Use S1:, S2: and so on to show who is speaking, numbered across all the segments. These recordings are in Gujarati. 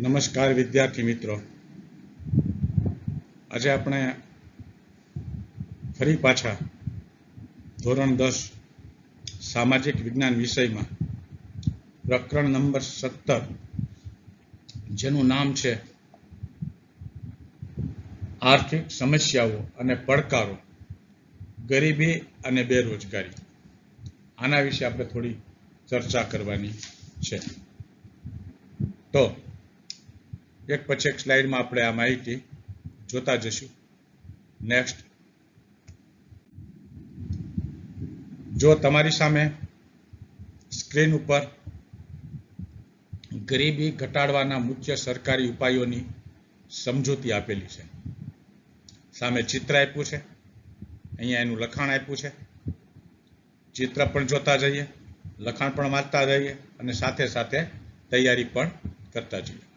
S1: નમસ્કાર વિદ્યાર્થી મિત્રો. આજે આપણે ફરી પાછા ધોરણ દસ સામાજિક વિજ્ઞાન વિષયમાં પ્રકરણ નંબર સત્તર, જેનું નામ છે આર્થિક સમસ્યાઓ અને પડકારો, ગરીબી અને બેરોજગારી. આના વિશે આપણે થોડી ચર્ચા કરવાની છે. તો એક પછી એક સ્લાઇડમાં આપણે આ માહિતી જોતા જશું નેક્સ્ટ જો તમારી સામે સ્ક્રીન ઉપર ગરીબી ઘટાડવાના મુખ્ય સરકારી ઉપાયોની સમજૂતી આપેલી છે. સામે ચિત્ર આપ્યું છે. અહીંયા એનું લખાણ આપ્યું છે. ચિત્ર પણ જોતા જઈએ, લખાણ પણ વાંચતા જઈએ અને સાથે સાથે તૈયારી પણ કરતા જઈએ.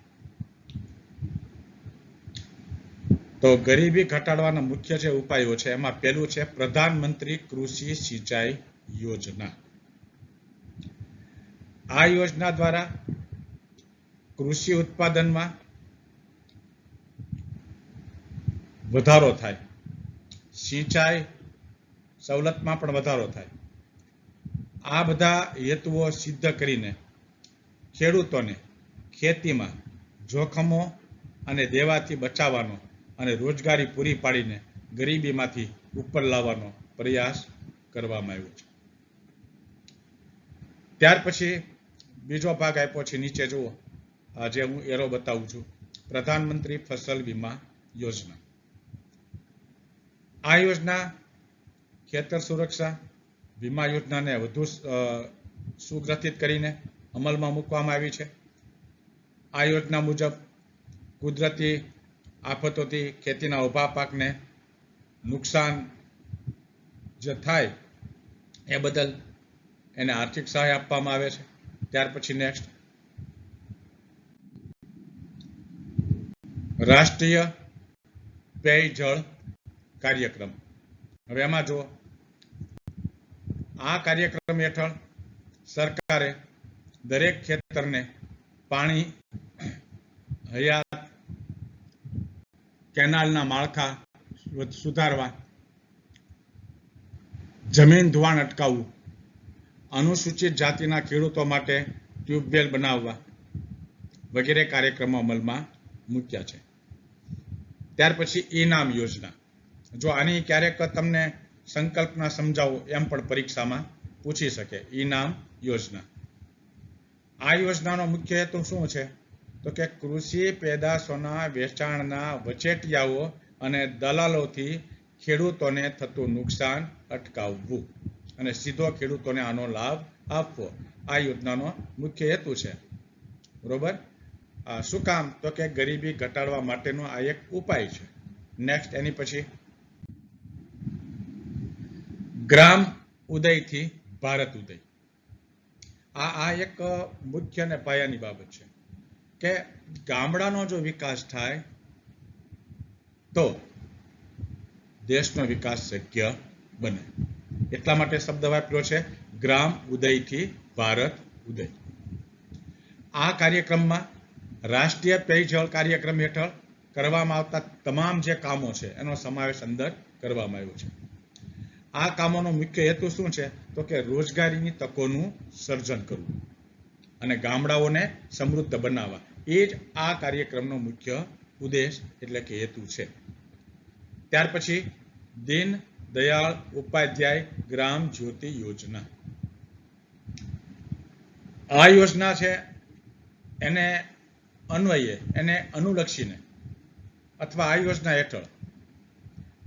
S1: તો ગરીબી ઘટાડવાના મુખ્ય જે ઉપાયો છે, એમાં પહેલું છે પ્રધાનમંત્રી કૃષિ સિંચાઈ યોજના. આ યોજના દ્વારા કૃષિ ઉત્પાદનમાં વધારો થાય. સિંચાઈ સવલતમાં પણ વધારો થાય. આ બધા હેતુઓ સિદ્ધ કરીને ખેડૂતોને ખેતીમાં જોખમો અને દેવાથી બચાવવાનો અને રોજગારી પૂરી પાડીને ગરીબીમાંથી ઉપર લાવવાનો પ્રયાસ કરવામાં આવ્યો છે. ત્યાર પછી બીજો ભાગ આપ્યો છે નીચે જુઓ. આજે હું એરો બતાવું છું. પ્રધાનમંત્રી ફસલ વીમા યોજના. આ યોજના ખેતર સુરક્ષા વીમા યોજનાને વધુ સુગ્રથિત કરીને અમલમાં મૂકવામાં આવી છે. આ યોજના મુજબ કુદરતી આફતોથી ખેતીના ઊભા પાકને નુકસાન જે થાય એ બદલ એને આર્થિક સહાય આપવામાં આવે છે. ત્યાર પછી નેક્સ્ટ રાષ્ટ્રીય પેયજળ કાર્યક્રમ. હવે એમાં જુઓ. આ કાર્યક્રમ હેઠળ સરકારે દરેક ખેતરને પાણી હયાત કેનાલના માળખા સુધારવા. જમીન ધોવાણ અટકાવવું. અનુસૂચિત જાતિના ખેડૂતો માટે ટ્યુબવેલ બનાવવા વગેરે કાર્યક્રમો અમલમાં મૂક્યા છે. ત્યાર પછી ઇનામ યોજના. જો આની ક્યારેક તમને સંકલ્પના સમજાવો એમ પણ પરીક્ષામાં પૂછી શકે. ઇનામ યોજના. આ યોજનાનો મુખ્ય હેતુ શું છે? તો કે કૃષિ પેદાશોના વેચાણના વચેટિયાઓ અને દલાલોથી ખેડૂતોને થતું નુકસાન અટકાવવું. અને સીધો ખેડૂતોને આનો લાભ આપવો. આ યોજનાનો મુખ્ય હેતુ છે. બરોબર? શું કામ? તો કે ગરીબી ઘટાડવા માટેનો આ એક ઉપાય છે. નેક્સ્ટ એની પછી? ગ્રામ ઉદયથી ભારત ઉદય. આ આ એક મુખ્ય અને પાયાની બાબત છે. કે ગામડાનો જો વિકાસ થાય, તો દેશનો વિકાસ શક્ય બને. એટલા માટે શબ્દ વાપર્યો છે, ગ્રામ ઉદયથી ભારત ઉદય. આ કાર્યક્રમમાં રાષ્ટ્રીય પેયજળ કાર્યક્રમ હેઠળ કરવામાં આવતા તમામ જે કામો છે, એનો સમાવેશ અંદર કરવામાં આવ્યો છે. આ કામોનો મુખ્ય હેતુ શું છે? તો કે રોજગારીની તકોનું સર્જન કરવું અને ગામડાઓને સમૃદ્ધ બનાવવા. એ જ આ કાર્યક્રમનો મુખ્ય ઉદ્દેશ એટલે કે હેતુ છે. ત્યાર પછી દીન દયાળ ઉપાધ્યાય ગ્રામ જ્યોતિ યોજના. આ યોજના છે એને અન્વયે, એને અનુલક્ષીને અથવા આ યોજના હેઠળ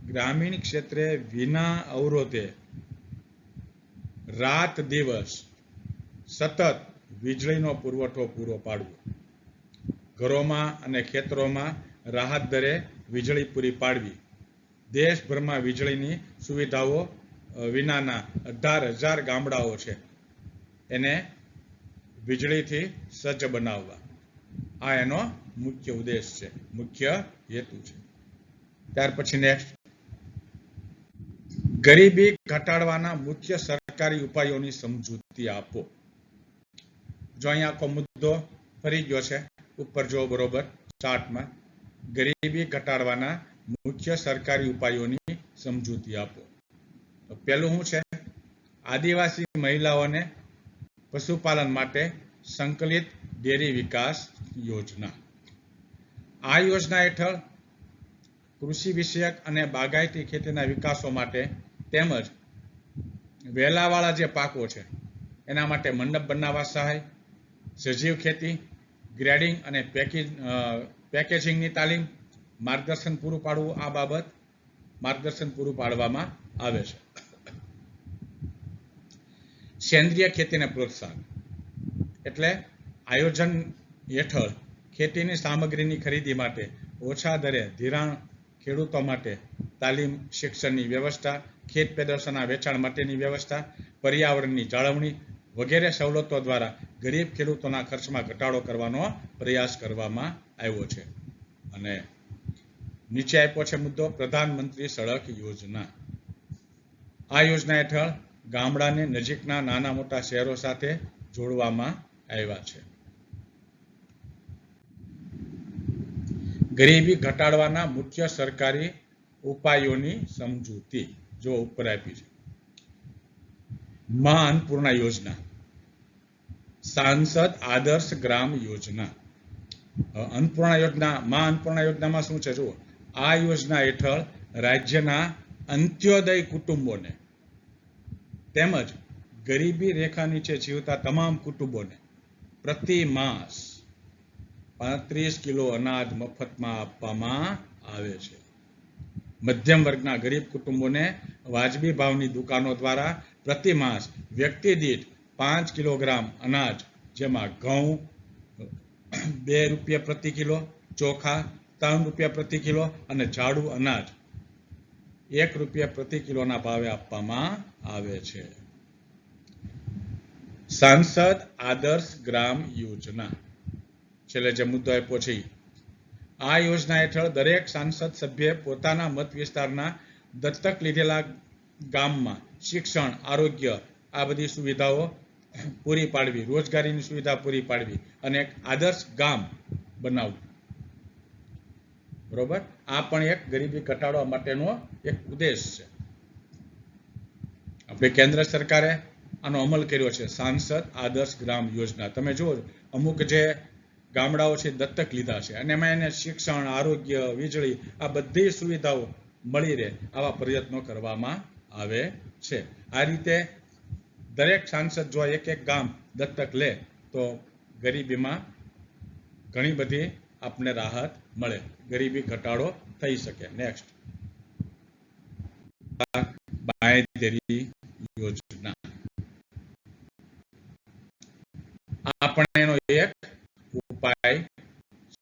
S1: ગ્રામીણ ક્ષેત્રે વિના અવરોધે રાત દિવસ સતત વીજળીનો પુરવઠો પૂરો પાડવો. ઘરોમાં અને ખેતરોમાં રાહત દરે વીજળી પૂરી પાડવી. દેશભરમાં વીજળીની સુવિધાઓ વિનાના અઢાર હજાર ગામડાઓ છે. એને વીજળીથી સજ્જ બનાવવા. આ એનો મુખ્ય ઉદ્દેશ છે, મુખ્ય હેતુ છે. ત્યાર પછી નેક્સ્ટ ગરીબી ઘટાડવાના મુખ્ય સરકારી ઉપાયોની સમજૂતી આપો. જો અહીંયા આખો મુદ્દો ફરી ગયો છે ઉપર જો બરોબર, ચાર્ટમાં, ગરીબી ઘટાડવાના મુખ્ય સરકારી ઉપાયોની સમજૂતી આપો. તો શું છે? આદિવાસી મહિલાઓને પશુપાલન માટે સંકલિત ડેરી વિકાસ યોજના. આ યોજના હેઠળ કૃષિ વિષયક અને બાગાયતી ખેતીના વિકાસો માટે તેમજ વેલાવાળા જે પાકો છે, એના માટે મંડપ બનાવવા સહાય, સજીવ ખેતી ગ્રેડિંગ અને પેકેજ પેકેજિંગની તાલીમ માર્ગદર્શન પૂરું પાડવું આ બાબત માર્ગદર્શન પૂરું પાડવામાં આવે છે. સેન્દ્રિય ખેતીને પ્રોત્સાહન એટલે આયોજન હેઠળ ખેતીની સામગ્રીની ખરીદી માટે ઓછા દરે ધિરાણ ખેડૂતો માટે તાલીમ શિક્ષણની વ્યવસ્થા, ખેત પેદાશોના વેચાણ માટેની વ્યવસ્થા, પર્યાવરણની જાળવણી વગેરે સવલતો દ્વારા ગરીબ ખેડૂતોના ખર્ચમાં ઘટાડો કરવાનો પ્રયાસ કરવામાં આવ્યો છે. અને નીચે આપ્યો છે મુદ્દો, પ્રધાનમંત્રી સડક યોજના. આ યોજના હેઠળ ગામડાને નજીકના નાના મોટા શહેરો સાથે જોડવામાં આવ્યા છે. ગરીબી ઘટાડવાના મુખ્ય સરકારી ઉપાયોની સમજૂતી જો ઉપર આપી છે. મા અન્નપૂર્ણા યોજના. સાંસદ આદર્શ ગ્રામ યોજના. અન્નપૂર્ણા યોજના, માં અન્નપૂર્ણા યોજનામાં શું છે? જુઓ, આ યોજના હેઠળ રાજ્યના અંત્યોદય કુટુંબોને તેમજ ગરીબી રેખા નીચે જીવતા તમામ કુટુંબોને પ્રતિ માસ પાંત્રીસ કિલો અનાજ મફતમાં આપવામાં આવે છે. મધ્યમ વર્ગના ગરીબ કુટુંબોને વાજબી ભાવની દુકાનો દ્વારા પ્રતિ માસ વ્યક્તિ દીઠ પાંચ કિલોગ્રામ અનાજ, જેમાં ઘઉં, બે રૂપિયા પ્રતિ કિલો, ચોખા, ત્રણ રૂપિયા પ્રતિ કિલો અને જાડું અનાજ એક રૂપિયા પ્રતિ કિલોના ભાવે આપવામાં આવે છે. સાંસદ આદર્શ ગ્રામ યોજના. છેલ્લે જે મુદ્દો આપ્યો છે, આ યોજના હેઠળ દરેક સાંસદ સભ્ય પોતાના મત વિસ્તારના દત્તક લીધેલા ગામમાં શિક્ષણ, આરોગ્ય આ બધી સુવિધાઓ પૂરી પાડવી, રોજગારીની સુવિધા પૂરી પાડવી અને એક આદર્શ ગામ બનાવવું. બરોબર? આ પણ એક ગરીબી ઘટાડવા માટેનો એક ઉદ્દેશ છે. આપણે કેન્દ્ર સરકારે આનો અમલ કર્યો છે, સાંસદ આદર્શ ગ્રામ યોજના. તમે જુઓ, અમુક જે ગામડાઓ છે, દત્તક લીધા છે, અને એમાં એને શિક્ષણ, આરોગ્ય, વીજળી, આ બધી સુવિધાઓ મળી રહે, આવા પ્રયત્નો કરવામાં આવે છે. આ રીતે દરેક સાંસદ જો એક એક ગામ દત્તક લે, તો ગરીબીમાં ઘણી બધી આપને રાહત મળે. ગરીબી ઘટાડો થઈ શકે. નેક્સ્ટ બાંયધરી યોજના આ પણ એનો એક ઉપાય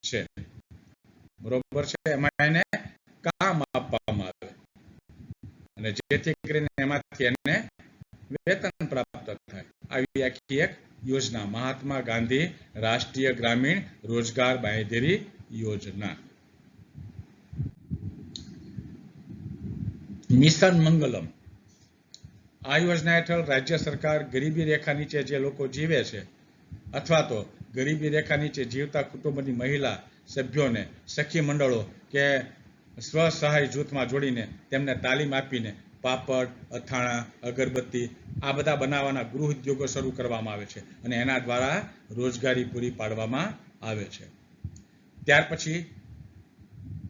S1: છે બરોબર છે એમાં એને કામ આપવામાં આવે અને જેથી કરીને એમાંથી એને વેતન પ્રાપ્ત થાય આખી એક યોજના, મહાત્મા ગાંધી રાષ્ટ્રીય ગ્રામીણ રોજગાર બાંયધરી યોજના. મિશન મંગલમ. આ યોજના હેઠળ રાજ્ય સરકાર ગરીબી રેખા નીચે જે લોકો જીવે છે, અથવા તો ગરીબી રેખા નીચે જીવતા કુટુંબની મહિલા સભ્યોને, સખી મંડળો કે સ્વ સહાય જૂથમાં જોડીને તેમને તાલીમ આપીને પાપડ, અથાણા, અગરબત્તી આ બધા બનાવવાના ગૃહ ઉદ્યોગો શરૂ કરવામાં આવે છે અને એના દ્વારા રોજગારી પૂરી પાડવામાં આવે છે. ત્યાર પછી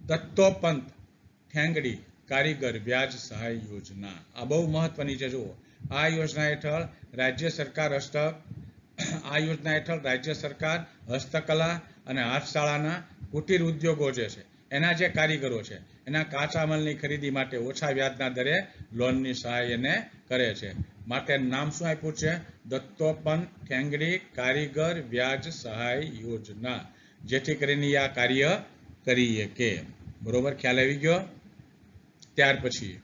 S1: દત્તોપંત ઠેંગડી કારીગર વ્યાજ સહાય યોજના. આ બહુ મહત્વની છે, જુઓ. આ યોજના હેઠળ રાજ્ય સરકાર હસ્તક આ યોજના હેઠળ રાજ્ય સરકાર હસ્તકલા અને હાથશાળાના કુટીર ઉદ્યોગો જે છે, એના જે કારીગરો છે એના કાચા માલની ખરીદી માટે ઓછા વ્યાજના દરે લોનની સહાય એને કરે છે. માટે નામ શું આપ્યું છે? દત્તોપંત ઠેંગડી કારીગર વ્યાજ સહાય યોજના. જેથી કરીને આ કાર્ય કરીએ કે. બરોબર? ખ્યાલ આવી ગયો? ત્યાર પછી.